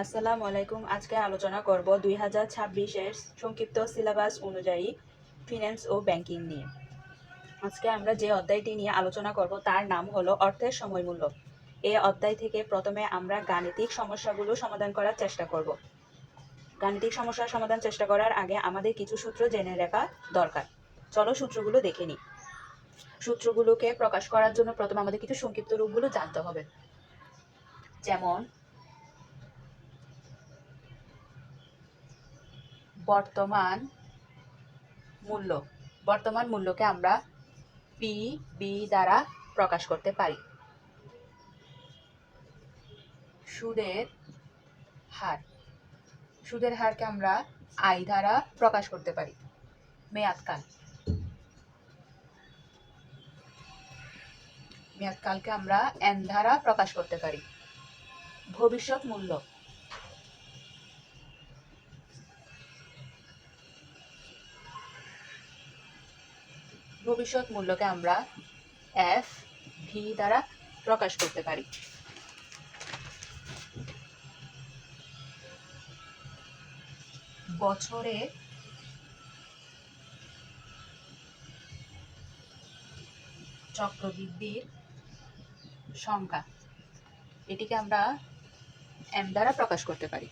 আসসালামু আলাইকুম। আজকে আলোচনা করব দুই হাজার ছাব্বিশের সংক্ষিপ্ত সিলেবাস অনুযায়ী ফিন্যান্স ও ব্যাংকিং নিয়ে। আজকে আমরা যে অধ্যায়টি নিয়ে আলোচনা করব তার নাম হলো অর্থের সময় মূল্য এই অধ্যায় থেকে প্রথমে আমরা গাণিতিক সমস্যাগুলো সমাধান করার চেষ্টা করব। গাণিতিক সমস্যার সমাধান চেষ্টা করার আগে আমাদের কিছু সূত্র জেনে রাখা দরকার। চলো সূত্রগুলো দেখে নিই। সূত্রগুলোকে প্রকাশ করার জন্য প্রথমে আমাদের কিছু সংক্ষিপ্ত রূপগুলো জানতে হবে। যেমন বর্তমান মূল্য, বর্তমান মূল্যকে আমরা পি বি দ্বারা প্রকাশ করতে পারি। সুদের হার, সুদের হারকে আমরা আই দ্বারা প্রকাশ করতে পারি, মেয়াদকাল। মেয়াদকালকে আমরা এন দ্বারা প্রকাশ করতে পারি, ভবিষ্যৎ মূল্য। ভবিষ্যৎ মূল্যকে আমরা এফ ভি দ্বারা প্রকাশ করতে পারি। বছরে চক্রবৃদ্ধির সংখ্যা, এটিকে আমরা এম দ্বারা প্রকাশ করতে পারি।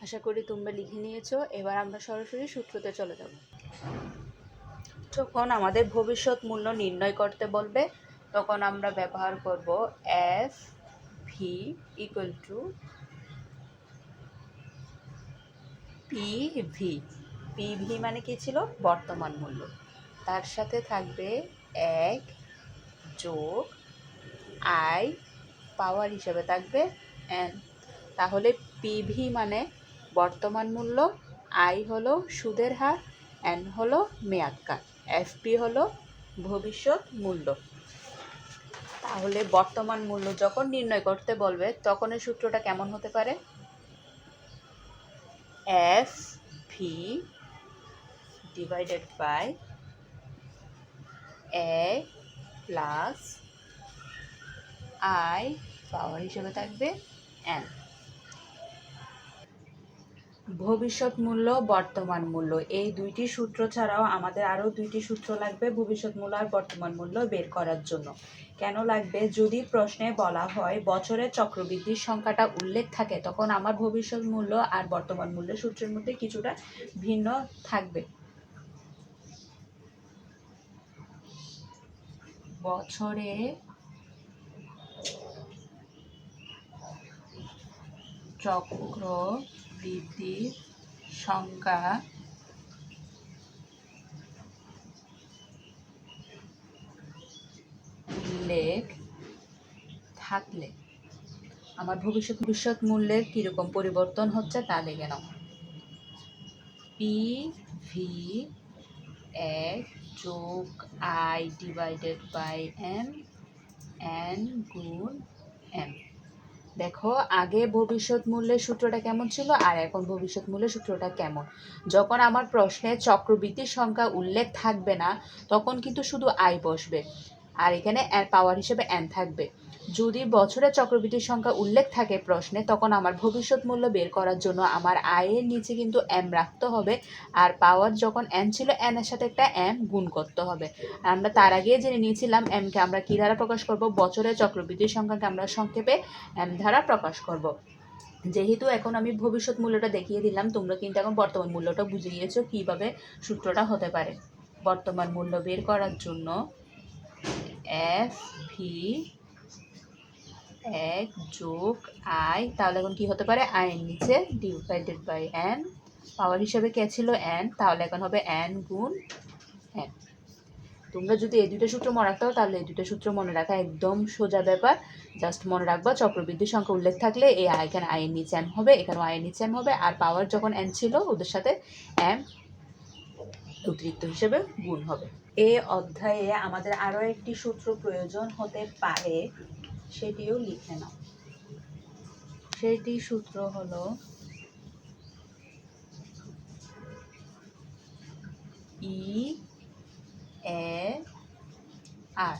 আশা করি তোমরা লিখে নিয়েছো। এবার আমরা সরাসরি সূত্রতে চলে যাব। যখন আমাদের ভবিষ্যৎ মূল্য নির্ণয় করতে বলবে, তখন আমরা ব্যবহার করব F V equal to P V P V মানে কি ছিল? বর্তমান মূল্য। তার সাথে থাকবে এক যোগ আই পাওয়ার হিসাবে থাকবে এন তাহলে পিভি মানে বর্তমান মূল্য, আই হলো সুদের হার, এন হলো মেয়াদকাল এফপি হলো ভবিষ্যৎ মূল্য। তাহলে বর্তমান মূল্য যখন নির্ণয় করতে বলবে, তখন এই সূত্রটা কেমন হতে পারে? F V divided by A plus I power হিসেবে থাকবে এন। ভবিষ্যৎ মূল্য, বর্তমান মূল্য। এই দুইটি সূত্র ছাড়াও আমাদের আরও দুইটি সূত্র লাগবে ভবিষ্যৎ মূল্য আর বর্তমান মূল্য বের করার জন্য। কেন লাগবে? যদি প্রশ্নে বলা হয় বছরের চক্রবৃদ্ধির সংখ্যাটা উল্লেখ থাকে, তখন আমার ভবিষ্যৎ মূল্য আর বর্তমান মূল্যের সূত্রের মধ্যে কিছুটা ভিন্ন থাকবে। বছরে চক্র বৃদ্ধির সংখ্যা, উল্লেখ থাকলে। আমার ভবিষ্যৎ ভবিষ্যৎ মূল্যের কীরকম পরিবর্তন হচ্ছে তা লেগে নাও। পি ভি এক যোগ I divided by M N গুণ এম দেখো, আগে ভবিষ্যৎ মূল্যের সূত্রটা কেমন ছিল আর এখন ভবিষ্যৎ মূল্যের সূত্রটা কেমন? যখন আমার প্রশ্নে চক্রবৃদ্ধির সংখ্যা উল্লেখ থাকবে না, তখন কিন্তু শুধু আয় বসবে আর এখানে পাওয়ার হিসেবে এন থাকবে। যদি বছরের চক্রবৃদ্ধির সংখ্যা উল্লেখ থাকে প্রশ্নে, তখন আমার ভবিষ্যৎ মূল্য বের করার জন্য আমার আয়ের নিচে কিন্তু এম রাখতে হবে আর পাওয়ার যখন এন ছিল এন এর সাথে একটা এম গুণ করতে হবে। আর আমরা তার আগে জেনে নিয়েছিলাম এমকে আমরা কী দ্বারা প্রকাশ করব? বছরের চক্রবৃদ্ধির সংখ্যাকে আমরা সংক্ষেপে এম দ্বারা প্রকাশ করব। যেহেতু এখন আমি ভবিষ্যৎ মূল্যটা দেখিয়ে দিলাম, তোমরা কিন্তু এখন বর্তমান মূল্যটা বুঝে গিয়েছো কীভাবে সূত্রটা হতে পারে। বর্তমান মূল্য বের করার জন্য এফ ভি এক যোগ আই, তাহলে এখন কি হতে পারে? আই এর নিচে ডিভাইডেড বাই এন পাওয়ার হিসাবে কে ছিল? এন তাহলে এখন হবে এন গুণ এন তোমরা যদি এই দুটো সূত্র মনে রাখতে তাহলে এই দুটো সূত্র মনে রাখা একদম সোজা ব্যাপার। জাস্ট মনে রাখবা চক্রবৃদ্ধি সংখ্যা উল্লেখ থাকলে এই এখানে আই এর নিচে এম হবে এখানেও এর নিচে এম হবে, আর পাওয়ার যখন এন ছিল, ওদের সাথে এম অতিরিক্ত হিসেবে গুণ হবে। এ অধ্যায়ে আমাদের আরও একটি সূত্র প্রয়োজন হতে পারে। সেটিও লিখে নাও। সেটি সূত্র হলো ই e, এ আর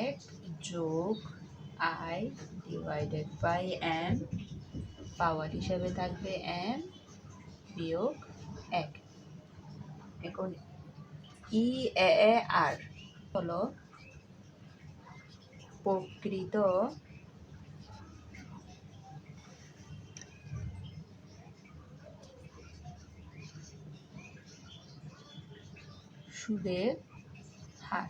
এক যোগ I divided by M power হিসাবে থাকবে এম বিয়োগ এক। এখন ই এ আর হলো প্রকৃত সুদের হার।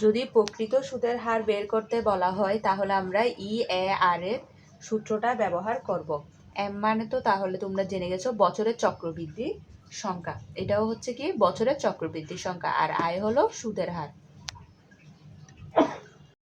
যদি প্রকৃত সুদের হার বের করতে বলা হয়, তাহলে আমরা ই এ আর এর সূত্রটা ব্যবহার করব। এম মানে তো তাহলে তোমরা জেনে গেছো, বছরের চক্রবৃদ্ধি সংখ্যা। এটাও হচ্ছে কি বছরের চক্রবৃদ্ধি সংখ্যা আর আয় হলো সুদের হার।